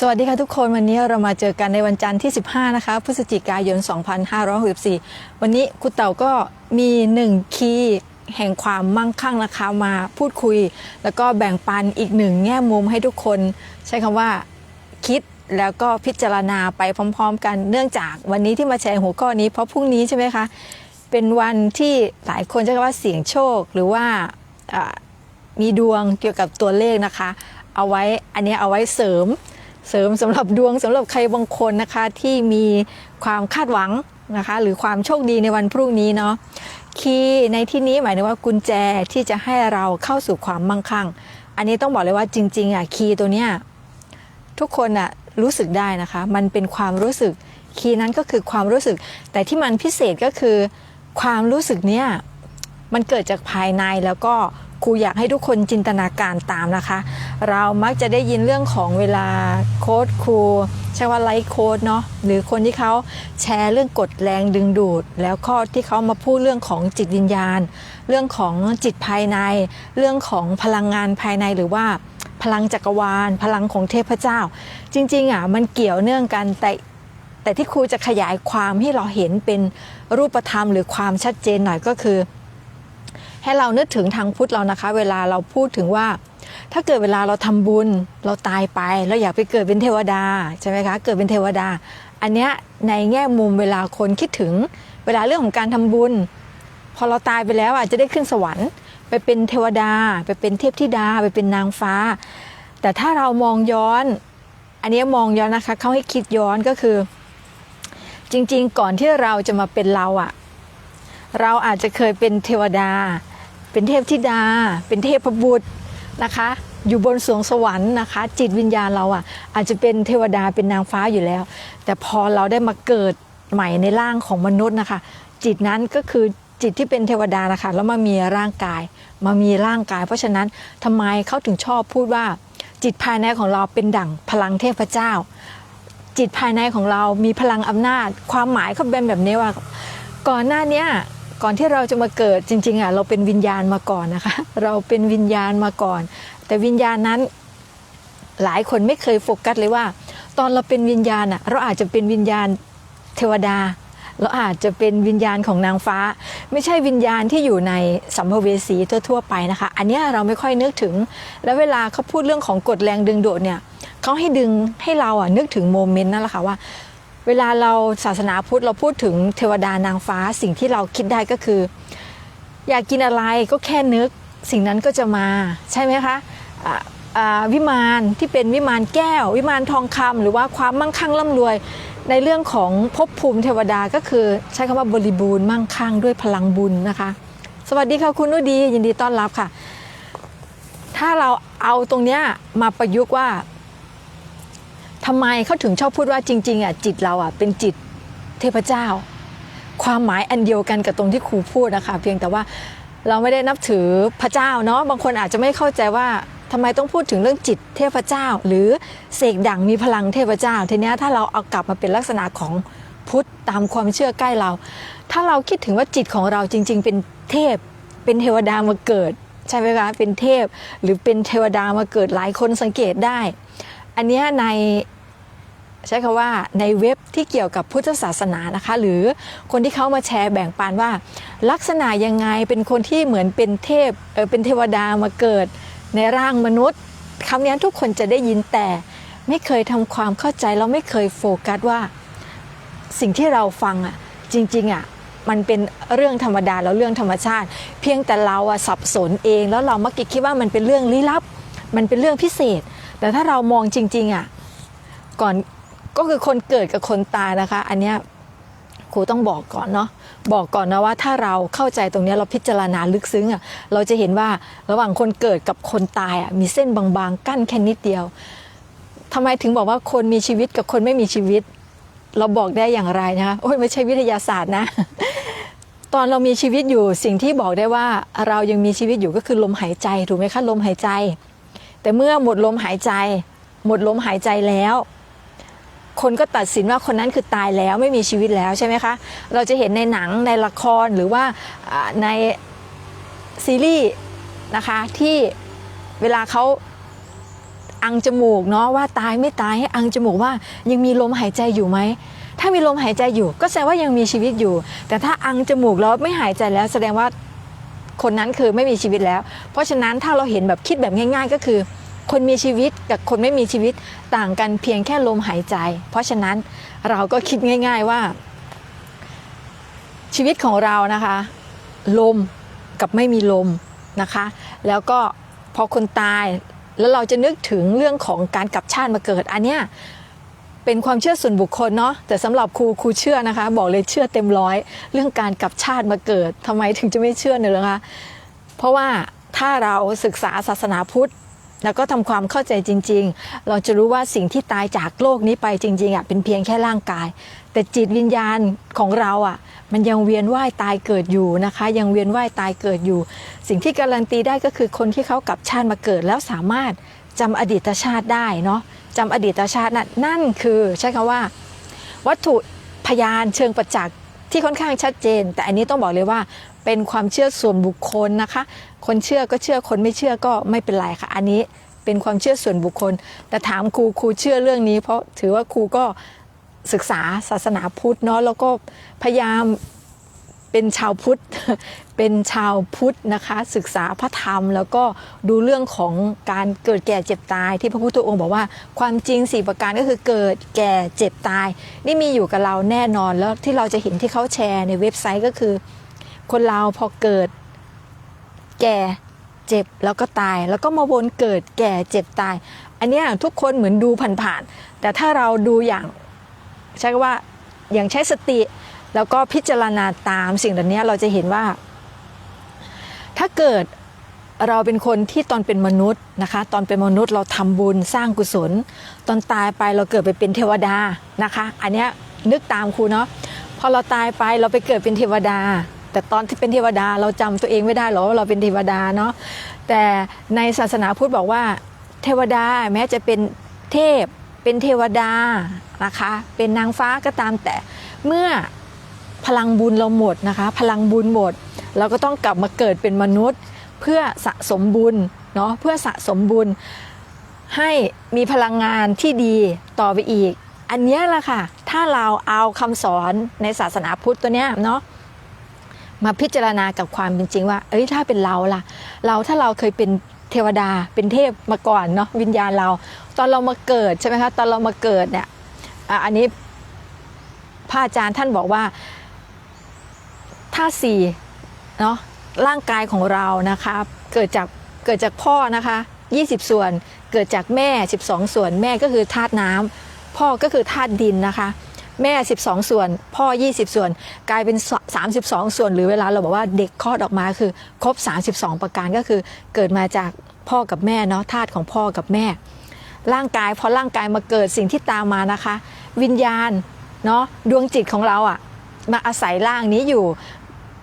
สวัสดีค่ะทุกคนวันนี้เรามาเจอกันในวันจันทร์ที่ 15 นะคะพฤศจิกายน 2564 วันนี้ครูเต่าก็มีหนึ่งคีย์แห่งความมั่งคั่งนะคะมาพูดคุย แล้วก็แบ่งปันอีกหนึ่งแง่มุมให้ทุกคน ใช้คำว่าคิดแล้วก็พิจารณาไปพร้อม ๆ กันเนื่องจากวันนี้ที่มาแชร์หัวข้อนี้เพราะพรุ่งนี้ใช่ไหมคะ เป็นวันที่หลายคนใช้คำว่าเสี่ยงโชคหรือว่ามีดวงเกี่ยวกับตัวเลขนะคะ เอาไว้อันนี้เอาไว้เสริม เสริมสำหรับดวงสำหรับใครบางคนนะคะที่มีความคาดหวังนะคะ หรือความโชคดีในวันพรุ่งนี้เนาะคีย์ในที่นี้หมายถึงว่ากุญแจที่จะให้เราเข้าสู่ความมั่งคั่ง อันนี้ต้องบอกเลยว่าจริง ๆอะคีย์ตัวเนี้ยทุกคนอะรู้สึกได้นะคะ มันเป็นความรู้สึกคีย์นั้นก็คือความรู้สึก แต่ที่มันพิเศษก็คือ ความรู้สึกเนี้ยมันเกิดจากภายในแล้วก็ ครูอยากให้ทุกคนจินตนาการตามนะคะ เรามักจะได้ยินเรื่องของเวลาโค้ดครูใช่ว่าไลฟ์โค้ดเนาะหรือคนที่เขาแชร์เรื่องกฎแรงดึงดูด แล้วข้อที่เขามาพูดเรื่องของจิตวิญญาณ เรื่องของจิตภายใน เรื่องของพลังงานภายในหรือว่าพลังจักรวาล พลังของเทพเจ้า จริงๆอะมันเกี่ยวเนื่องกันแต่แต่ที่ครูจะขยายความให้เราเห็นเป็นรูปธรรมหรือความชัดเจนหน่อยก็คือ ให้เรานึกถึงทางพุทธเรานะคะ เวลาเราพูดถึงว่า ถ้าเกิดเวลาเราทำบุญเราตายไปเราอยากไปเกิดเป็นเทวดาใช่ไหมคะเกิดเป็นเทวดา อันเนี้ยในแง่มุมเวลาคนคิดถึงเวลาเรื่องของการทำบุญ พอเราตายไปแล้วอะจะได้ขึ้นสวรรค์ไปเป็นเทวดา ไปเป็นเทพธิดา ไปเป็นนางฟ้า แต่ถ้าเรามองย้อน อันนี้มองย้อนนะคะเขาให้คิดย้อนก็คือ จริง ๆ ก่อนที่เราจะมาเป็นเราอะเราอาจจะเคยเป็นเทวดา เป็นเทพธิดา เป็นเทพบุตรนะคะ อยู่บนสวงสวรรค์นะคะ จิตวิญญาณเราอะ อาจจะเป็นเทวดาเป็นนางฟ้าอยู่แล้ว แต่พอเราได้มาเกิดใหม่ในร่างของมนุษย์นะคะ จิตนั้นก็คือจิตที่เป็นเทวดานะคะแล้วมามีร่างกาย มามีร่างกาย เพราะฉะนั้นทำไมเขาถึงชอบพูดว่า จิตภายในของเราเป็นดั่งพลังเทพเจ้า จิตภายในของเรามีพลังอำนาจ ความหมายเขาเป็นแบบนี้ว่า ก่อนหน้าเนี้ย ก่อนที่เราจะมาเกิดจริงๆอะเราเป็นวิญญาณมาก่อนนะคะ เราเป็นวิญญาณมาก่อน แต่วิญญาณนั้นหลายคนไม่เคยโฟกัสเลยว่า ตอนเราเป็นวิญญาณอะเราอาจจะเป็นวิญญาณเทวดา เราอาจจะเป็นวิญญาณของนางฟ้า ไม่ใช่วิญญาณที่อยู่ในสัมภเวสีทั่วๆไปนะคะ อันนี้เราไม่ค่อยนึกถึง แล้วเวลาเขาพูดเรื่องของกฎแรงดึงดูดเนี่ยเขาให้ดึงให้เราอะนึกถึงโมเมนต์นั่นแหละค่ะว่า เวลาเราศาสนาพุทธเราพูดถึงเทวดานางฟ้าสิ่งที่เราคิดได้ก็คือ อยากกินอะไรก็แค่นึกสิ่งนั้นก็จะมาใช่ไหมคะวิมานที่เป็นวิมานแก้ว วิมานทองคำหรือว่าความมั่งคั่งร่ำรวย ในเรื่องของภพภูมิเทวดาก็คือใช้คำว่าบริบูรณ์มั่งคั่งด้วยพลังบุญนะคะ สวัสดีค่ะคุณนุดียินดีต้อนรับค่ะ ถ้าเราเอาตรงเนี้ยมาประยุกต์ว่า ทำไมเขาถึงชอบพูดว่าจริง ๆอะจิตเราอะเป็นจิตเทพเจ้า ความหมายอันเดียวกันกับตรงที่ครูพูดนะคะเพียงแต่ว่าเราไม่ได้นับถือพระเจ้าเนาะบางคนอาจจะไม่เข้าใจว่าทำไมต้องพูดถึงเรื่องจิตเทพเจ้า หรือเสกดั่งมีพลังเทพเจ้า ทีนี้ถ้าเราเอากลับมาเป็นลักษณะของพุทธตามความเชื่อใกล้เรา ถ้าเราคิดถึงว่าจิตของเราจริง ๆ เป็นเทพ เป็นเทวดามาเกิด ใช่ไหมคะเป็นเทพ หรือเป็นเทวดามาเกิดหลายคนสังเกตได้ อันนี้ใน ใช้คำว่าในเว็บที่เกี่ยวกับพุทธศาสนานะคะ หรือคนที่เขามาแชร์แบ่งปันว่า ลักษณะยังไงเป็นคนที่เหมือนเป็นเทพเเป็นเทวดามาเกิดในร่างมนุษย์คำนี้ทุกคนจะได้ยินแต่ไม่เคยทำความเข้าใจเราไม่เคยโฟกัสว่า สิ่งที่เราฟังอะจริงๆอะมันเป็นเรื่องธรรมดาแล้วเรื่องธรรมชาติ เพียงแต่เราอะสับสนเอง แล้วเรามักจะคิดว่ามันเป็นเรื่องลี้ลับ มันเป็นเรื่องพิเศษ แต่ถ้าเรามองจริงๆอะก่อน ก็คือคนเกิดกับคนตายนะคะ อันเนี้ยครูต้องบอกก่อนเนาะบอกก่อนนะว่าถ้าเราเข้าใจตรงนี้เราพิจารณาลึกซึ้งอะเราจะเห็นว่าระหว่างคนเกิดกับคนตายอะมีเส้นบางๆ กั้นแค่นิดเดียวทำไมถึงบอกว่าคนมีชีวิตกับคนไม่มีชีวิต เราบอกได้อย่างไรนะคะโอ้ยไม่ใช่วิทยาศาสตร์นะ ตอนเรามีชีวิตอยู่สิ่งที่บอกได้ว่าเรายังมีชีวิตอยู่ก็คือลมหายใจถูกไหมคะลมหายใจ แต่เมื่อหมดลมหายใจ หมดลมหายใจแล้ว คนก็ตัดสินว่าคนนั้นคือตายแล้วไม่มีชีวิตแล้วใช่ไหมคะ เราจะเห็นในหนังในละครหรือว่าในซีรีส์นะคะที่เวลาเขาอังจมูกเนาะว่าตายไม่ตายให้อังจมูกว่ายังมีลมหายใจอยู่ไหมถ้ามีลมหายใจอยู่ก็แสดงว่ายังมีชีวิตอยู่ แต่ถ้าอังจมูกแล้วไม่หายใจแล้ว แสดงว่าคนนั้นคือไม่มีชีวิตแล้ว เพราะฉะนั้นถ้าเราเห็นแบบคิดแบบง่าย ๆ ก็คือ คนมีชีวิตกับคนไม่มีชีวิตต่างกันเพียงแค่ลมหายใจ เพราะฉะนั้นเราก็คิดง่าย ๆว่า ชีวิตของเรานะคะ ลมกับไม่มีลมนะคะ แล้วก็พอคนตายแล้วเราจะนึกถึงเรื่องของการกลับชาติมาเกิดอันเนี้ยเป็นความเชื่อส่วนบุคคลเนาะแต่สำหรับครูครูเชื่อนะคะ บอกเลยเชื่อเต็มร้อย เรื่องการกลับชาติมาเกิดทำไมถึงจะไม่เชื่อเนี่ยล่ะคะเพราะว่าถ้าเราศึกษาศาสนาพุทธ แล้วก็ทำความเข้าใจจริง ๆ เราจะรู้ว่าสิ่งที่ตายจากโลกนี้ไปจริงๆอะเป็นเพียงแค่ร่างกาย แต่จิตวิญญาณของเราอะ มันยังเวียนว่ายตายเกิดอยู่นะคะ ยังเวียนว่ายตายเกิดอยู่ สิ่งที่การันตีได้ก็คือคนที่เขากลับชาติมาเกิดแล้วสามารถจำอดีตชาติได้เนาะจำอดีตชาตินั่นนั่นคือใช้คำว่า วัตถุพยานเชิงประจักษ์ที่ค่อนข้างชัดเจน แต่อันนี้ต้องบอกเลยว่า เป็นความเชื่อส่วนบุคคลนะคะ คนเชื่อก็เชื่อคนไม่เชื่อก็ไม่เป็นไรค่ะ อันนี้เป็นความเชื่อส่วนบุคคล แต่ถามครูครูเชื่อเรื่องนี้ เพราะถือว่าครูก็ศึกษาศาสนาพุทธเนาะแล้วก็พยายามเป็นชาวพุทธเป็นชาวพุทธนะคะ ศึกษาพระธรรม แล้วก็ดูเรื่องของการเกิดแก่เจ็บตาย ที่พระพุทธองค์บอกว่าความจริงสี่ประการก็คือเกิดแก่เจ็บตาย นี่มีอยู่กับเราแน่นอนแล้วที่เราจะเห็นที่เขาแชร์ในเว็บไซต์ก็คือ คนเราพอเกิด แก่เจ็บแล้วก็ตาย แล้วก็มาวนเกิดแก่เจ็บตาย อันนี้ทุกคนเหมือนดูผ่านๆแต่ถ้าเราดูอย่างใช้ว่าอย่างใช้สติ แล้วก็พิจารณาตามสิ่งเหล่านี้เราจะเห็นว่า ถ้าเกิดเราเป็นคนที่ตอนเป็นมนุษย์นะคะ ตอนเป็นมนุษย์เราทำบุญสร้างกุศล ตอนตายไปเราเกิดไปเป็นเทวดานะคะ อันนี้นึกตามครูเนาะพอเราตายไปเราไปเกิดเป็นเทวดา แต่ตอนที่เป็นเทวดาเราจำตัวเองไม่ได้หรอกว่าเราเป็นเทวดาเนาะแต่ในศาสนาพุทธบอกว่า เทวดาแม้จะเป็นเทพเป็นเทวดานะคะเป็นนางฟ้าก็ตามแต่เมื่อพลังบุญเราหมดนะคะ พลังบุญหมด เราก็ต้องกลับมาเกิดเป็นมนุษย์ เพื่อสะสมบุญเนาะเพื่อสะสมบุญ ให้มีพลังงานที่ดีต่อไปอีก อันเนี้ยแหละค่ะ ถ้าเราเอาคำสอนในศาสนาพุทธตัวเนี้ยเนาะ มาพิจารณากับความเป็นจริงว่า เอ้ยถ้าเป็นเราล่ะ เราถ้าเราเคยเป็นเทวดาเป็นเทพมาก่อนเนาะวิญญาณเรา ตอนเรามาเกิดใช่ไหมคะตอนเรามาเกิดเนี่ยอะอันนี้พระอาจารย์ท่านบอกว่าธาตุสี่เนาะร่างกายของเรานะคะเกิดจากเกิดจากพ่อนะคะ 20 ส่วนเกิดจากแม่ 12 ส่วนแม่ก็คือธาตุน้ำพ่อก็คือธาตุดินนะคะ แม่ 12 ส่วน พ่อ 20 ส่วน กลายเป็น 32 ส่วน หรือเวลาเราบอกว่าเด็กคลอดออกมาคือครบ 32 ประการก็คือ เกิดมาจากพ่อกับแม่เนาะธาตุของพ่อกับแม่ ร่างกายพอร่างกายมาเกิดสิ่งที่ตามมานะคะ วิญญาณเนาะดวงจิตของเราอะ่ะมาอาศัยร่างนี้อยู่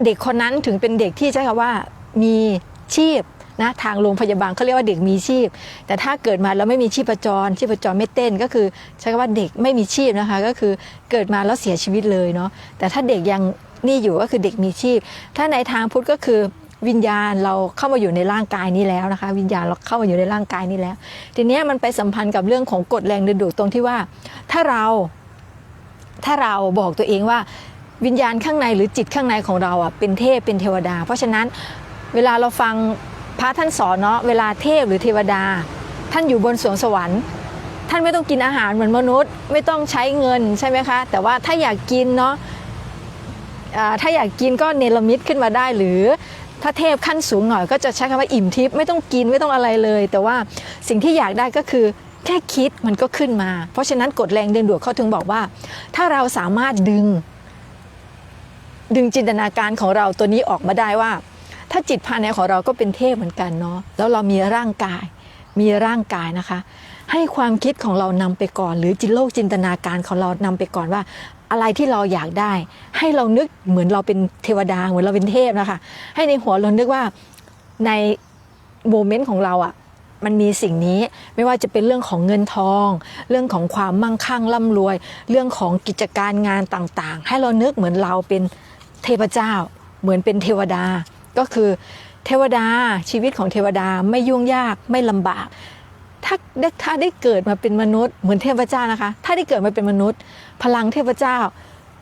เด็กคนนั้นถึงเป็นเด็กที่ใช้คำว่ามีชีพ นะทางโรงพยาบาลเขาเรียกว่าเด็กมีชีพ แต่ถ้าเกิดมาแล้วไม่มีชีพจร ชีพจรไม่เต้นก็คือใช้คำว่าเด็กไม่มีชีพนะคะ ก็คือเกิดมาแล้วเสียชีวิตเลยเนาะแต่ถ้าเด็กยังนี่อยู่ก็คือเด็กมีชีพ ถ้าในทางพุทธก็คือวิญญาณเราเข้ามาอยู่ในร่างกายนี้แล้วนะคะ วิญญาณเราเข้ามาอยู่ในร่างกายนี้แล้ว ทีนี้มันไปสัมพันธ์กับเรื่องของกฎแรงดึงดูดตรงที่ว่า ถ้าเราถ้าเราบอกตัวเองว่าวิญญาณข้างในหรือจิตข้างในของเราอะเป็นเทพเป็นเทวดา เพราะฉะนั้นเวลาเราฟัง พระท่านสอนเนาะเวลาเทพหรือเทวดา ท่านอยู่บนสวงสวรรค์ ท่านไม่ต้องกินอาหารเหมือนมนุษย์ ไม่ต้องใช้เงินใช่ไหมคะ แต่ว่าถ้าอยากกินเนาะถ้าอยากกินก็เนรมิตขึ้นมาได้หรือถ้าเทพขั้นสูงหน่อยก็จะใช้คำว่าอิ่มทิพย์ไม่ต้องกินไม่ต้องอะไรเลย แต่ว่าสิ่งที่อยากได้ก็คือแค่คิดมันก็ขึ้นมา เพราะฉะนั้นกฎแรงดึงดูดเขาถึงบอกว่า ถ้าเราสามารถดึง ดึงจินตนาการของเราตัวนี้ออกมาได้ว่า ถ้าจิตภายในของเราก็เป็นเทพเหมือนกันเนาะแล้วเรามีร่างกาย มีร่างกายนะคะ ให้ความคิดของเรานำไปก่อน หรือจิตโลกจินตนาการของเรานำไปก่อนว่า อะไรที่เราอยากได้ ให้เรานึกเหมือนเราเป็นเทวดาเหมือนเราเป็นเทพนะคะ ให้ในหัวเรานึกว่าในโมเมนต์ของเราอะ่ะมันมีสิ่งนี้ไม่ว่าจะเป็นเรื่องของเงินทอง เรื่องของความมั่งคั่งร่ำรวย เรื่องของกิจการงานต่างๆ ให้เรานึกเหมือนเราเป็นเทพเจ้า เหมือนเป็นเทวดา ก็คือเทวดาชีวิตของเทวดาไม่ยุ่งยากไม่ลำบาก ถ้าได้ถ้าได้เกิดมาเป็นมนุษย์เหมือนเทพเจ้านะคะ ถ้าได้เกิดมาเป็นมนุษย์ พลังเทพเจ้า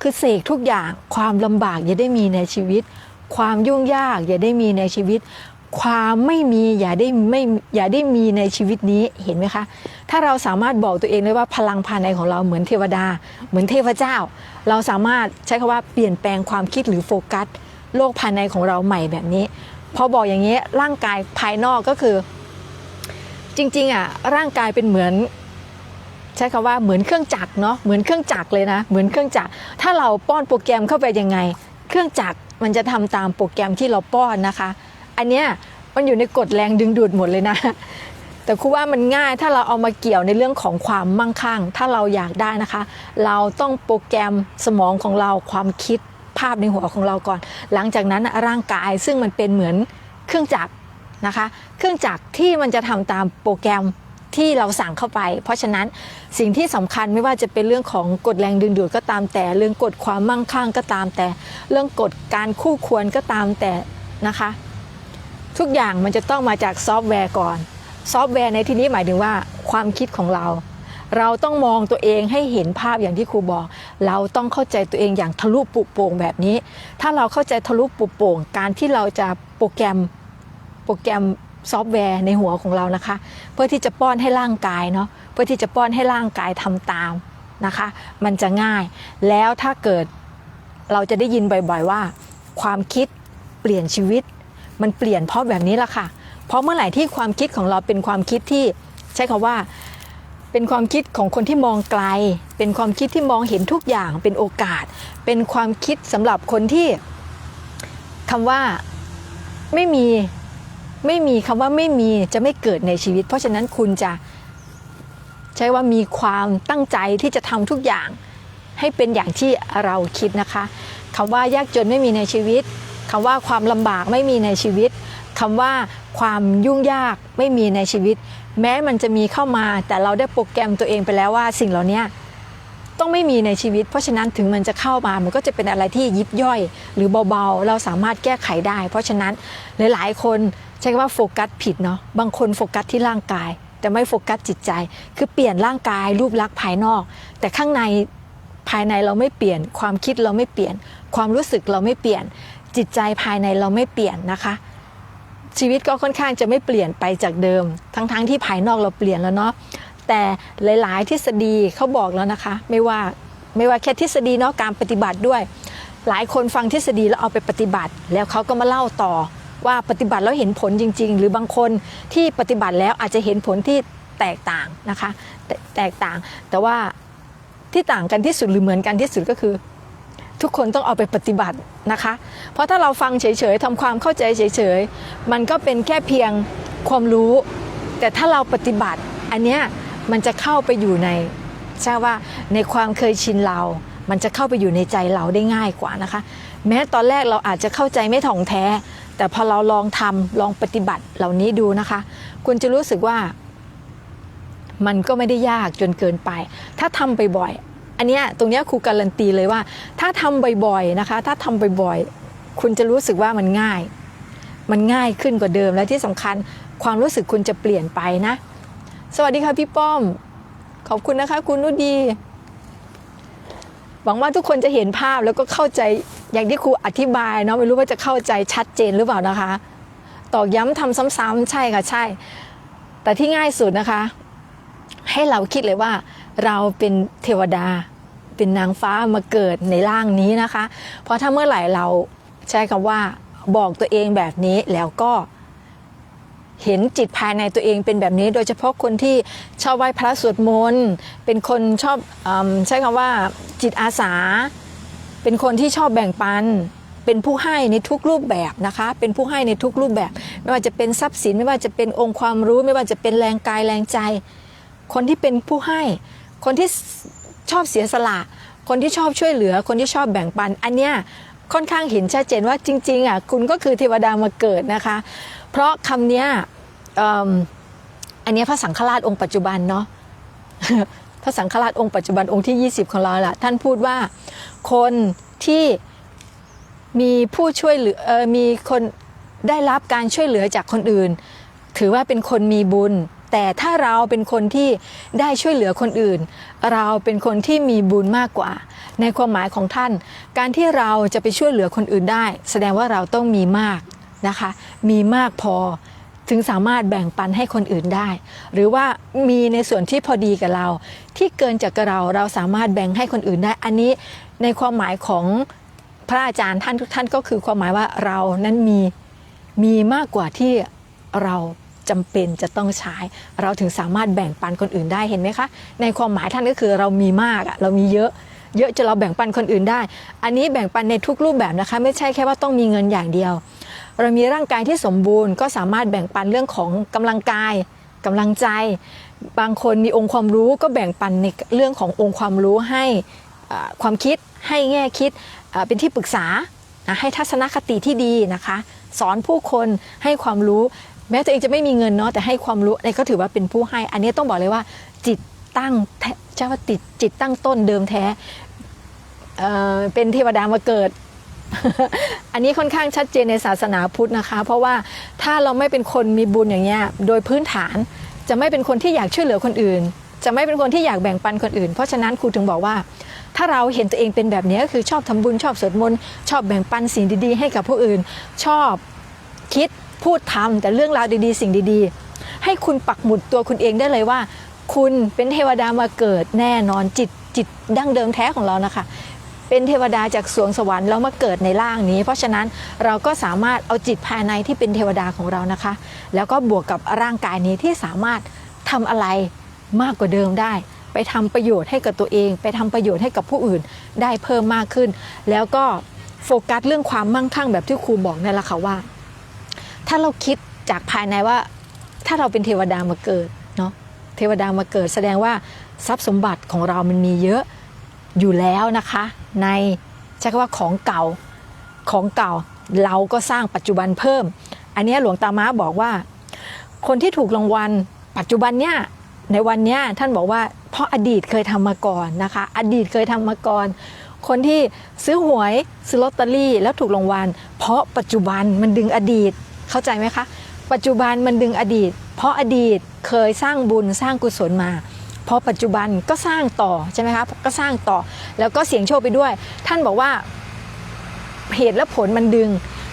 คือเสกทุกอย่างความลำบากอย่าได้มีในชีวิต ความยุ่งยากอย่าได้มีในชีวิต ความไม่มีอย่าได้ไม่อย่าได้มีในชีวิตนี้เห็นไหมคะ ถ้าเราสามารถบอกตัวเองได้ว่าพลังภายในของเราเหมือนเทวดา เหมือนเทพเจ้า เราสามารถใช้คำว่าเปลี่ยนแปลงความคิดหรือโฟกัส โลกภายในของเราใหม่แบบนี้ พอบอกอย่างนี้ร่างกายภายนอกก็คือ จริงๆอะร่างกายเป็นเหมือน ใช้คำว่าเหมือนเครื่องจักรเนาะเหมือนเครื่องจักรเลยนะ เหมือนเครื่องจักร ถ้าเราป้อนโปรแกรมเข้าไปยังไง เครื่องจักรมันจะทำตามโปรแกรมที่เราป้อนนะคะ อันเนี้ยมันอยู่ในกฎแรงดึงดูดหมดเลยนะแต่ครูว่ามันง่ายถ้าเราเอามาเกี่ยวในเรื่องของความมั่งคั่ง ถ้าเราอยากได้นะคะ เราต้องโปรแกรมสมองของเราความคิดาพในหัวของเราก่อน หลังจากนั้นร่างกายซึ่งมันเป็นเหมือนเครื่องจักรนะคะ เครื่องจักรที่มันจะทำตามโปรแกรมที่เราสั่งเข้าไป เพราะฉะนั้นสิ่งที่สำคัญไม่ว่าจะเป็นเรื่องของกฎแรงดึงดูดก็ตามแต่ เรื่องกฎความมั่งคั่งก็ตามแต่ เรื่องกฎการคู่ควรก็ตามแต่นะคะ ทุกอย่างมันจะต้องมาจากซอฟต์แวร์ก่อน ซอฟต์แวร์ในที่นี้หมายถึงว่าความคิดของเรา เราต้องมองตัวเองให้เห็นภาพอย่างที่ครูบอก เราต้องเข้าใจตัวเองอย่างทะลุปุโป่งแบบนี้ ถ้าเราเข้าใจทะลุปุโป่ง การที่เราจะโปรแกรมโปรแกรมซอฟต์แวร์ในหัวของเรานะคะ เพื่อที่จะป้อนให้ร่างกายเนาะเพื่อที่จะป้อนให้ร่างกายทำตามนะคะ มันจะง่าย แล้วถ้าเกิดเราจะได้ยินบ่อยๆว่า ความคิดเปลี่ยนชีวิต มันเปลี่ยนเพราะแบบนี้ละค่ะ เพราะเมื่อไหร่ที่ความคิดของเราเป็นความคิดที่ใช้คำว่า เป็นความคิดของคนที่มองไกล เป็นความคิดที่มองเห็นทุกอย่างเป็นโอกาส เป็นความคิดสำหรับคนที่คำว่าไม่มีไม่มีคำว่าไม่มีจะไม่เกิดในชีวิต เพราะฉะนั้นคุณจะใช้ว่ามีความตั้งใจที่จะทำทุกอย่างให้เป็นอย่างที่เราคิดนะคะคำว่ายากจนไม่มีในชีวิตคำว่าความลำบากไม่มีในชีวิตคำว่าความยุ่งยากไม่มีในชีวิต แม้มันจะมีเข้ามาแต่เราได้โปรแกรมตัวเองไปแล้วว่าสิ่งเหล่านี้ต้องไม่มีในชีวิต เพราะฉะนั้นถึงมันจะเข้ามามันก็จะเป็นอะไรที่ยิบย่อย หรือเบาๆ เราสามารถแก้ไขได้ เพราะฉะนั้นหลายๆ คนใช้คำว่าโฟกัสผิดเนาะบางคนโฟกัสที่ร่างกาย แต่ไม่โฟกัสจิตใจ คือเปลี่ยนร่างกายรูปลักษณ์ภายนอก แต่ข้างในภายในเราไม่เปลี่ยน ความคิดเราไม่เปลี่ยน ความรู้สึกเราไม่เปลี่ยน จิตใจภายในเราไม่เปลี่ยนนะคะ ชีวิตก็ค่อนข้างจะไม่เปลี่ยนไปจากเดิม ทั้งๆทที่ภายนอกเราเปลี่ยนแล้วเนาะแต่หลาย ๆ ทฤษฎีเขาบอกแล้วนะคะ ไม่ว่าไม่ว่าแค่ทฤษฎีเนาะการปฏิบัติด้วย หลายคนฟังทฤษฎีแล้วเอาไปปฏิบัติ แล้วเขาก็มาเล่าต่อว่าปฏิบัติแล้วเห็นผลจริง ๆ หรือบางคนที่ปฏิบัติแล้วอาจจะเห็นผลที่แตกต่างนะคะ แตแตกต่างแต่ว่าที่ต่างกันที่สุดหรือเหมือนกันที่สุดก็คือ ทุกคนต้องเอาไปปฏิบัตินะคะ เพราะถ้าเราฟังเฉยๆทำความเข้าใจเฉยๆ มันก็เป็นแค่เพียงความรู้ แต่ถ้าเราปฏิบัติ อันเนี้ยมันจะเข้าไปอยู่ในใช่ว่าในความเคยชินเรา มันจะเข้าไปอยู่ในใจเราได้ง่ายกว่านะคะ แม้ตอนแรกเราอาจจะเข้าใจไม่ถ่องแท้ แต่พอเราลองทำลองปฏิบัติเหล่านี้ดูนะคะ คุณจะรู้สึกว่ามันก็ไม่ได้ยากจนเกินไป ถ้าทำไปบ่อย อันเนี้ยตรงเนี้ยครูการันตีเลยว่า ถ้าทำบ่อยๆนะคะ ถ้าทำบ่อยๆ คุณจะรู้สึกว่ามันง่าย มันง่ายขึ้นกว่าเดิมและที่สำคัญความรู้สึกคุณจะเปลี่ยนไปนะ สวัสดีค่ะพี่ป้อม ขอบคุณนะคะ คุณนุดี หวังว่าทุกคนจะเห็นภาพแล้วก็เข้าใจอย่างที่ครูอธิบายเนาะไม่รู้ว่าจะเข้าใจชัดเจนหรือเปล่านะคะ ตอกย้ำทำซ้ำๆใช่ค่ะใช่ แต่ที่ง่ายสุดนะคะ ให้เราคิดเลยว่า เราเป็นเทวดา เป็นนางฟ้ามาเกิดในร่างนี้นะคะ เพราะถ้าเมื่อไหร่เราใช้คำว่าบอกตัวเองแบบนี้แล้วก็เห็นจิตภายในตัวเองเป็นแบบนี้ โดยเฉพาะคนที่ชอบไหว้พระสวดมนต์เป็นคนชอบอใช้คำว่าจิตอาสา เป็นคนที่ชอบแบ่งปัน เป็นผู้ให้ในทุกรูปแบบนะคะ เป็นผู้ให้ในทุกรูปแบบ ไม่ว่าจะเป็นทรัพย์สินไม่ว่าจะเป็นองค์ความรู้ ไม่ว่าจะเป็นแรงกายแรงใจ คนที่เป็นผู้ให้ คนที่ชอบเสียสละ คนที่ชอบช่วยเหลือ คนที่ชอบแบ่งปัน อันเนี้ยค่อนข้างเห็นชัดเจนว่าจริงๆอะคุณก็คือเทวดามาเกิดนะคะ เพราะคำเนี้ยอันนี้พระสังฆราชองค์ปัจจุบันเนาะพระสังฆราชองค์ปัจจุบันองค์ที่ 20 ของเราล่ะท่านพูดว่าคนที่มีผู้ช่วยเหลือออมีคนได้รับการช่วยเหลือจากคนอื่น ถือว่าเป็นคนมีบุญ แต่ถ้าเราเป็นคนที่ได้ช่วยเหลือคนอื่น เราเป็นคนที่มีบุญมากกว่า ในความหมายของท่าน การที่เราจะไปช่วยเหลือคนอื่นได้ แสดงว่าเราต้องมีมากนะคะ มีมากพอถึงสามารถแบ่งปันให้คนอื่นได้ หรือว่ามีในส่วนที่พอดีกับเรา ที่เกินจากเราเราสามารถแบ่งให้คนอื่นได้ อันนี้ในความหมายของพระอาจารย์ท่านทุกท่านก็คือความหมายว่าเรานั้นมีมีมากกว่าที่เรา จำเป็นจะต้องใช้ เราถึงสามารถแบ่งปันคนอื่นได้เห็นไหมคะ ในความหมายท่านก็คือเรามีมากอะเรามีเยอะ เยอะจนเราแบ่งปันคนอื่นได้ อันนี้แบ่งปันในทุกรูปแบบนะคะ ไม่ใช่แค่ว่าต้องมีเงินอย่างเดียว เรามีร่างกายที่สมบูรณ์ ก็สามารถแบ่งปันเรื่องของกำลังกายกำลังใจ บางคนมีองค์ความรู้ก็แบ่งปันในเรื่องขององค์ความรู้ให้ความคิดให้แง่คิดเป็นที่ปรึกษาให้ทัศนคติที่ดีนะคะ สอนผู้คนให้ความรู้ แม้ตัวเองจะไม่มีเงินเนาะแต่ให้ความรู้นี่ก็ถือว่าเป็นผู้ให้ อันนี้ต้องบอกเลยว่า จิตตั้งเจ้าว่าติดจิตตั้งต้นเดิมแท้เเป็นเทวดามาเกิด อันนี้ค่อนข้างชัดเจนในศาสนาพุทธนะคะ เพราะว่าถ้าเราไม่เป็นคนมีบุญอย่างเงี้ยโดยพื้นฐานจะไม่เป็นคนที่อยากช่วยเหลือคนอื่น จะไม่เป็นคนที่อยากแบ่งปันคนอื่น เพราะฉะนั้นครูถึงบอกว่า ถ้าเราเห็นตัวเองเป็นแบบนี้ก็คือชอบทำบุญชอบสวดมนต์ชอบแบ่งปันสิ่งดีๆ ให้กับผู้อื่น ชอบคิด พูดทำแต่เรื่องราวดีๆ สิ่งดีๆ ให้คุณปักหมุดตัวคุณเองได้เลยว่า คุณเป็นเทวดามาเกิดแน่นอนจิตจิตดั้งเดิมแท้ของเรานะคะ เป็นเทวดาจากสวงสวรรค์แล้วมาเกิดในร่างนี้ เพราะฉะนั้นเราก็สามารถเอาจิตภายในที่เป็นเทวดาของเรานะคะ แล้วก็บวกกับร่างกายนี้ที่สามารถทำอะไรมากกว่าเดิมได้ ไปทำประโยชน์ให้กับตัวเอง ไปทำประโยชน์ให้กับผู้อื่นได้เพิ่มมากขึ้น แล้วก็โฟกัสเรื่องความมั่งคั่งแบบที่ครูบอกนั่นแหละค่ะว่า ถ้าเราคิดจากภายในว่า ถ้าเราเป็นเทวดามาเกิดเนาะเทวดามาเกิดแสดงว่าทรัพย์สมบัติของเรามันมีเยอะอยู่แล้วนะคะ ในใช้คำว่าของเก่าของเก่าเราก็สร้างปัจจุบันเพิ่ม อันนี้หลวงตาม้าบอกว่า คนที่ถูกรางวัลปัจจุบันเนี้ยในวันเนี้ยท่านบอกว่าเพราะอดีตเคยทำมาก่อนนะคะ อดีตเคยทำมาก่อน คนที่ซื้อหวยซื้อลอตเตอรี่แล้วถูกรางวัลเพราะปัจจุบันมันดึงอดีต เข้าใจไหมคะ ปัจจุบันมันดึงอดีต เพราะอดีตเคยสร้างบุญสร้างกุศลมาพราะปัจจุบันก็สร้างต่อใช่ไหมคะก็สร้างต่อแล้วก็เสี่ยงโชคไปด้วย ท่านบอกว่าเหตุและผลมันดึง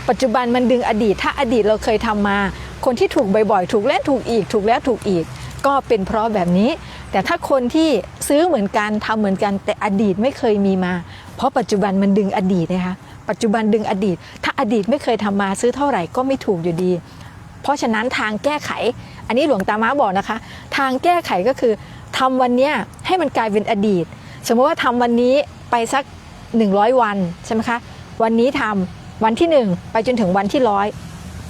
ปัจจุบันมันดึงอดีต ถ้าอดีตเราเคยทำมา คนที่ถูกบ่อยๆ ถูกแล้วถูกอีก ถูกแล้วถูกอีก ก็เป็นเพราะแบบนี้ แต่ถ้าคนที่ซื้อเหมือนกันทำเหมือนกันแต่อดีตไม่เคยมีมา เพราะปัจจุบันมันดึงอดีตนะคะ ปัจจุบันดึงอดีต ถ้าอดีตไม่เคยทำมาซื้อเท่าไหร่ก็ไม่ถูกอยู่ดี เพราะฉะนั้นทางแก้ไข อันนี้หลวงตาม้าบอกนะคะ ทางแก้ไขก็คือทำวันเนี้ยให้มันกลายเป็นอดีต สมมติว่าทำวันนี้ไปสัก 100 วันใช่ไหมคะวันนี้ทำวันที่ 1 ไปจนถึงวันที่ร้อย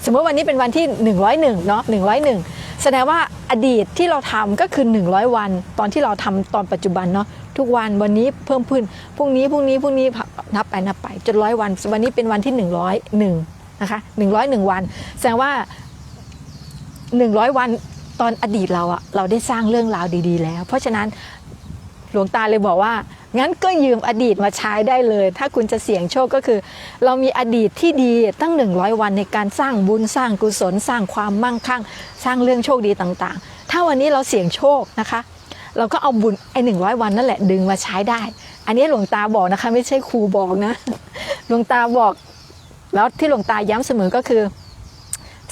สมมติวันนี้เป็นวันที่ 101เนาะ101 แสดงว่าอดีตที่เราทำก็คือ 100 วัน ตอนที่เราทำตอนปัจจุบันเนาะทุกวันวันนี้เพิ่มขึ้นพรุ่งนี้พรุ่งนี้พรุ่งนี้นับไปนับไปจนร้อยวัน วันนี้เป็นวันที่ 101นะคะ101 วัน แสดงว่า 100 วันตอนอดีตเราอะเราได้สร้างเรื่องราวดี ๆ แล้ว เพราะฉะนั้น หลวงตาเลยบอกว่า งั้นก็ยืมอดีตมาใช้ได้เลย ถ้าคุณจะเสี่ยงโชคก็คือ เรามีอดีตที่ดีตั้ง 100 วันในการสร้างบุญสร้างกุศล สร้างความมั่งคั่ง สร้างเรื่องโชคดีต่างๆ ถ้าวันนี้เราเสี่ยงโชคนะคะ เราก็เอาบุญไอ้หนึ่งวันนั่นแหละดึงมาใช้ได้ อันนี้หลวงตาบอกนะคะ ไม่ใช่ครูบอกนะ หลวงตาบอก แล้วที่หลวงตาย้ำเสมอก็คือ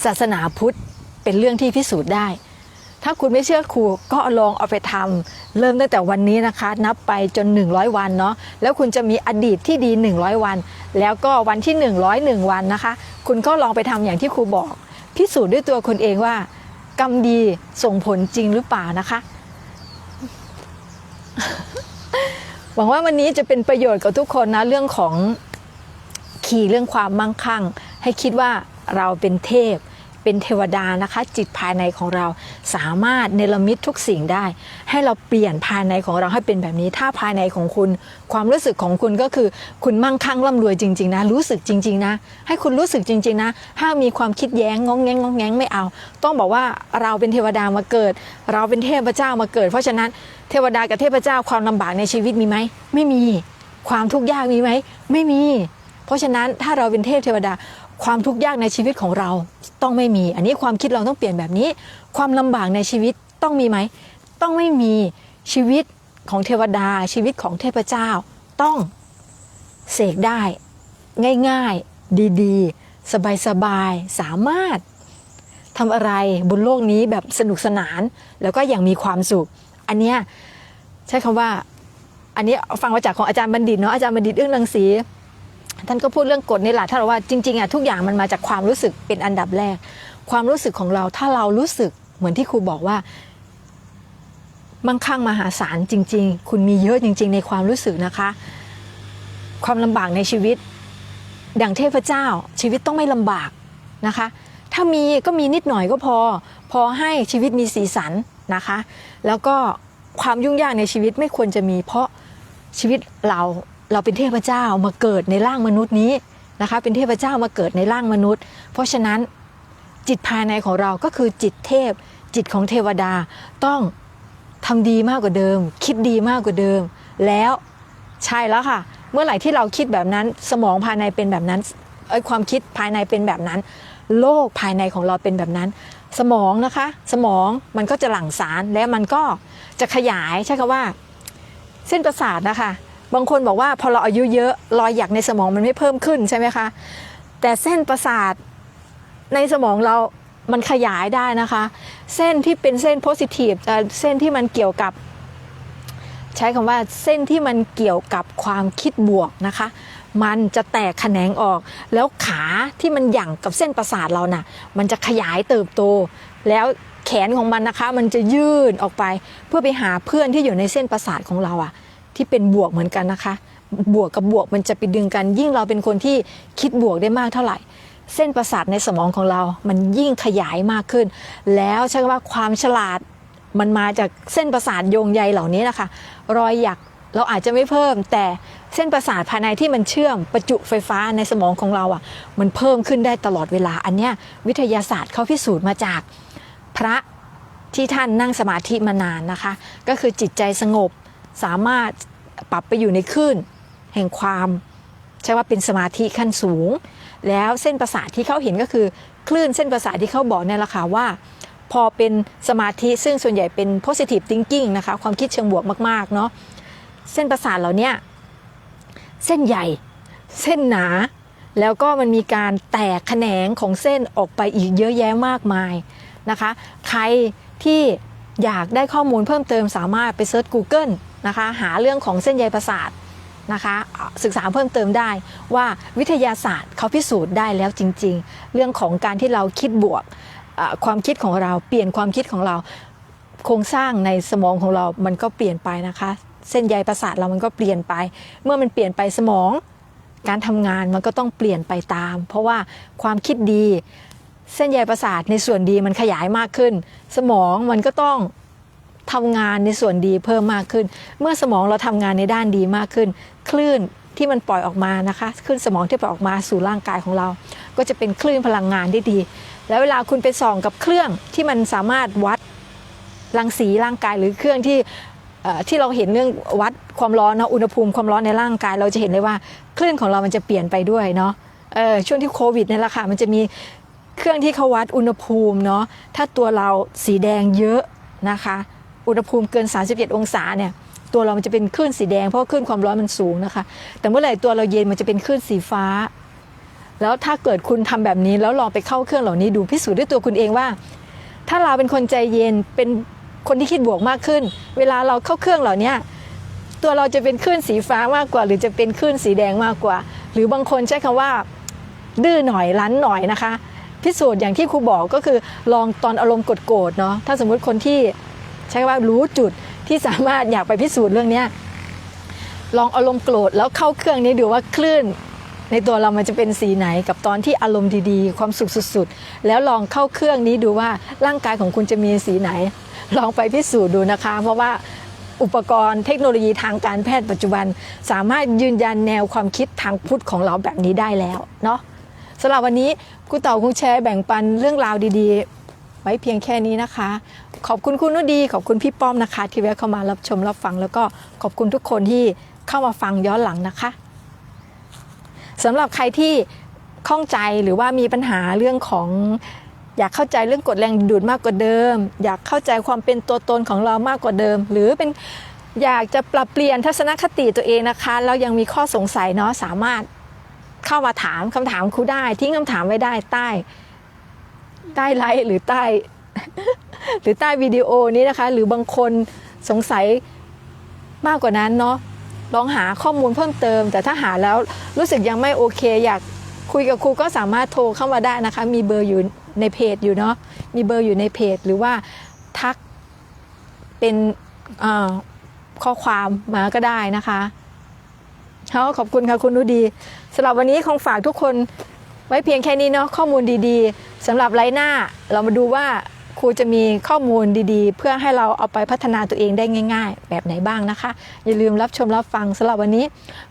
ศาสนาพุทธเป็นเรื่องที่พิสูจน์ได้ ถ้าคุณไม่เชื่อครูก็ลองเอาไปทำเริ่มตั้งแต่วันนี้นะคะ นับไปจน 100 วันเนาะแล้วคุณจะมีอดีตที่ดี 100 วัน แล้วก็วันที่ 101 วันนะคะ คุณก็ลองไปทำอย่างที่ครูบอก พิสูจน์ด้วยตัวคุณเองว่า กรรมดีส่งผลจริงหรือเปล่านะคะ หวังว่าวันนี้จะเป็นประโยชน์กับทุกคนนะเรื่องของขี่เรื่องความมั่งคั่ง ให้คิดว่าเราเป็นเทพ เป็นเทวดานะคะ จิตภายในของเราสามารถเนรมิตทุกสิ่งได้ ให้เราเปลี่ยนภายในของเราให้เป็นแบบนี้ ถ้าภายในของคุณ ความรู้สึกของคุณก็คือคุณมั่งคั่งร่ำรวยจริง ๆ นะ รู้สึกจริง ๆ นะ ให้คุณรู้สึกจริง ๆ นะห้ามมีความคิดแย้งงองแงงงองแงงไม่เอา ต้องบอกว่าเราเป็นเทวดามาเกิด เราเป็นเทพเจ้ามาเกิด เพราะฉะนั้นเทวดากับเทพเจ้าความลำบากในชีวิตมีไหมไม่มีความทุกข์ยากมีไหมไม่มี เพราะฉะนั้นถ้าเราเป็นเทพเทวดา ความทุกข์ยากในชีวิตของเราต้องไม่มี อันนี้ความคิดเราต้องเปลี่ยนแบบนี้ ความลำบากในชีวิตต้องมีไหม ต้องไม่มีชีวิตของเทวดา ชีวิตของเทพเจ้า ต้องเสกได้ ง่ายๆ ดีๆ สบายๆ สามารถทำอะไรบนโลกนี้แบบสนุกสนาน แล้วก็อย่างมีความสุข อันเนี้ยใช้คำว่า อันนี้ฟังมาจากของอาจารย์บัณฑิตเนาะอาจารย์บัณฑิตเอื้องรังสี ท่านก็พูดเรื่องกฎนี่แหละถ้าเราว่าจริงๆอะทุกอย่างมันมาจากความรู้สึกเป็นอันดับแรก ความรู้สึกของเราถ้าเรารู้สึกเหมือนที่ครูบอกว่ามั่งคั่งมหาศาลจริง ๆ คุณมีเยอะจริง ๆ ในความรู้สึกนะคะ ความลำบากในชีวิต ดังเทพเจ้า ชีวิตต้องไม่ลำบากนะคะ ถ้ามีก็มีนิดหน่อยก็พอ พอให้ชีวิตมีสีสันนะคะ แล้วก็ความยุ่งยากในชีวิตไม่ควรจะมี เพราะชีวิตเรา เราเป็นเทพเจ้ามาเกิดในร่างมนุษย์นี้นะคะ เป็นเทพเจ้ามาเกิดในร่างมนุษย์ เพราะฉะนั้นจิตภายในของเราก็คือจิตเทพ จิตของเทวดาต้องทำดีมากกว่าเดิม คิดดีมากกว่าเดิม แล้วใช่แล้วค่ะ เมื่อไหร่ที่เราคิดแบบนั้นสมองภายในเป็นแบบนั้นเอ้ความคิดภายในเป็นแบบนั้น โลกภายในของเราเป็นแบบนั้น สมองนะคะ สมองมันก็จะหลั่งสารและมันก็จะขยายใช่คำว่า เส้นประสาทนะคะ บางคนบอกว่าพอเราอายุเยอะรอยหยักในสมองมันไม่เพิ่มขึ้นใช่ไหมคะ แต่เส้นประสาทในสมองเรามันขยายได้นะคะ เส้นที่เป็นเส้นโพซิทีฟเส้นที่มันเกี่ยวกับ ใช้คำว่าเส้นที่มันเกี่ยวกับความคิดบวกนะคะ มันจะแตกแขนงออก แล้วขาที่มันหยั่งกับเส้นประสาทเราน่ะ มันจะขยายเติบโต แล้วแขนของมันนะคะ มันจะยื่นออกไปเพื่อไปหาเพื่อนที่อยู่ในเส้นประสาทของเราอะ ที่เป็นบวกเหมือนกันนะคะ บวกกับบวกมันจะไปดึงกัน ยิ่งเราเป็นคนที่คิดบวกได้มากเท่าไหร่ เส้นประสาทในสมองของเรา มันยิ่งขยายมากขึ้น แล้วใช้คำว่าความฉลาดมันมาจากเส้นประสาทโยงใยเหล่านี้นะคะ รอยหยักเราอาจจะไม่เพิ่ม แต่เส้นประสาทภายในที่มันเชื่อมประจุไฟฟ้าในสมองของเราอะ มันเพิ่มขึ้นได้ตลอดเวลา อันเนี้ยวิทยาศาสตร์เขาพิสูจน์มาจากพระที่ท่านนั่งสมาธิมานานนะคะ ก็คือจิตใจสงบ สามารถปรับไปอยู่ในคลื่นแห่งความใช่ว่าเป็นสมาธิขั้นสูง แล้วเส้นประสาทที่เขาเห็นก็คือคลื่นเส้นประสาทที่เขาบอกเนี่ยแหละค่ะว่า พอเป็นสมาธิซึ่งส่วนใหญ่เป็น positive thinking นะคะความคิดเชิงบวกมากๆเนาะเส้นประสาทเหล่านี้เส้นใหญ่เส้นหนา แล้วก็มันมีการแตกแขนงของเส้นออกไปอีกเยอะแยะมากมายนะคะ ใครที่อยากได้ข้อมูลเพิ่มเติมสามารถไปเซิร์ช Google นะคะ หาเรื่องของเส้นใยประสาทนะคะศึกษาเพิ่มเติมได้ว่าวิทยาศาสตร์เขาพิสูจน์ได้แล้วจริง ๆ เรื่องของการที่เราคิดบวกความคิดของเราเปลี่ยนความคิดของเราโครงสร้างในสมองของเรามันก็เปลี่ยนไปนะคะ เส้นใยประสาทเรามันก็เปลี่ยนไป เมื่อมันเปลี่ยนไปสมอง การทำงานมันก็ต้องเปลี่ยนไปตาม เพราะว่าความคิดดี เส้นใยประสาทในส่วนดีมันขยายมากขึ้น สมองมันก็ต้อง ทำงานในส่วนดีเพิ่มมากขึ้น เมื่อสมองเราทำงานในด้านดีมากขึ้น คลื่นที่มันปล่อยออกมานะคะคลื่นสมองที่ปล่อยออกมาสู่ร่างกายของเรา ก็จะเป็นคลื่นพลังงานที่ดี แล้วเวลาคุณไปส่องกับเครื่องที่มันสามารถวัดรังสีร่างกายหรือเครื่องที่ที่เราเห็นเรื่องวัดความร้อนเนาะอุณหภูมิความร้อนในร่างกาย เราจะเห็นเลยว่าคลื่นของเรามันจะเปลี่ยนไปด้วยเนาะเออช่วงที่โควิดเนี่ยแหละค่ะมันจะมีเครื่องที่เขาวัดอุณหภูมิเนาะถ้าตัวเราสีแดงเยอะนะคะ อุณหภูมิเกิน 37 องศาเนี่ยตัวเรามันจะเป็นคลื่นสีแดงเพราะคลื่นความร้อนมันสูงนะคะ แต่เมื่อไหร่ตัวเราเย็นมันจะเป็นคลื่นสีฟ้า แล้วถ้าเกิดคุณทำแบบนี้แล้วลองไปเข้าเครื่องเหล่านี้ดูพิสูจน์ด้วยตัวคุณเองว่า ถ้าเราเป็นคนใจเย็นเป็นคนที่คิดบวกมากขึ้น เวลาเราเข้าเครื่องเหล่านี้ตัวเราจะเป็นคลื่นสีฟ้ามากกว่า หรือจะเป็นคลื่นสีแดงมากกว่า หรือบางคนใช้คำว่า ดื้อหน่อยรั้นหน่อยนะคะ พิสูจน์อย่างที่ครูบอกก็คือลองตอนอารมณ์โกรธเนาะถ้าสมมุติคนที่ ใช้คำว่ารู้จุดที่สามารถอยากไปพิสูจน์เรื่องนี้ลองอารมณ์โกรธแล้วเข้าเครื่องนี้ดูว่าคลื่น ในตัวเรามันจะเป็นสีไหนกับตอนที่อารมณ์ดีๆ ความสุขสุดๆ แล้วลองเข้าเครื่องนี้ดูว่าร่างกายของคุณจะมีสีไหน ลองไปพิสูจน์ดูนะคะ เพราะว่าอุปกรณ์เทคโนโลยีทางการแพทย์ปัจจุบัน สามารถยืนยันแนวความคิดทางพุทธของเราแบบนี้ได้แล้วเนาะสำหรับวันนี้ครูเต่าคงแชร์แบ่งปันเรื่องราวดีๆ ไว้เพียงแค่นี้นะคะ ขอบคุณคุณนุดีขอบคุณพี่ป้อมนะคะ ที่แวะเข้ามารับชมรับฟัง แล้วก็ขอบคุณทุกคนที่เข้ามาฟังย้อนหลังนะคะสำหรับใครที่ข้องใจหรือว่ามีปัญหาเรื่องของอยากเข้าใจเรื่องกฎแรงดูดมากกว่าเดิม อยากเข้าใจความเป็นตัวตนของเรามากกว่าเดิม หรือเป็นอยากจะปรับเปลี่ยนทัศนคติตัวเองนะคะ แล้วยังมีข้อสงสัยเนาะสามารถเข้ามาถามคำถามครูได้ ทิ้งคำถามไว้ได้ใต้ ใต้ไลฟ์หรือใต้ หรือใต้วิดีโอนี้นะคะ หรือบางคนสงสัยมากกว่านั้นเนาะลองหาข้อมูลเพิ่มเติม แต่ถ้าหาแล้วรู้สึกยังไม่โอเค อยากคุยกับครูก็สามารถโทรเข้ามาได้นะคะ มีเบอร์อยู่ในเพจอยู่เนาะมีเบอร์อยู่ในเพจ หรือว่าทักเป็นข้อความมาก็ได้นะคะขาขอบคุณค่ะคุณนุดีสำหรับวันนี้คงฝากทุกคน ไว้เพียงแค่นี้เนาะข้อมูลดีๆสำหรับไลน์หน้า เรามาดูว่าครูจะมีข้อมูลดีๆ เพื่อให้เราเอาไปพัฒนาตัวเองได้ง่าย ๆ แบบไหนบ้างนะคะ อย่าลืมรับชมรับฟังสำหรับวันนี้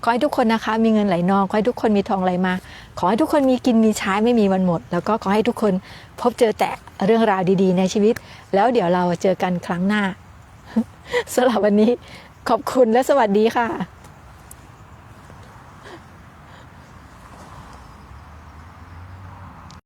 ขอให้ทุกคนนะคะ มีเงินไหลนอง ขอให้ทุกคนมีทองไหลมา ขอให้ทุกคนมีกินมีใช้ไม่มีวันหมด แล้วก็ขอให้ทุกคนพบเจอแต่เรื่องราวดีๆ ในชีวิต แล้วเดี๋ยวเราเจอกันครั้งหน้าสำหรับวันนี้ขอบคุณและสวัสดีค่ะ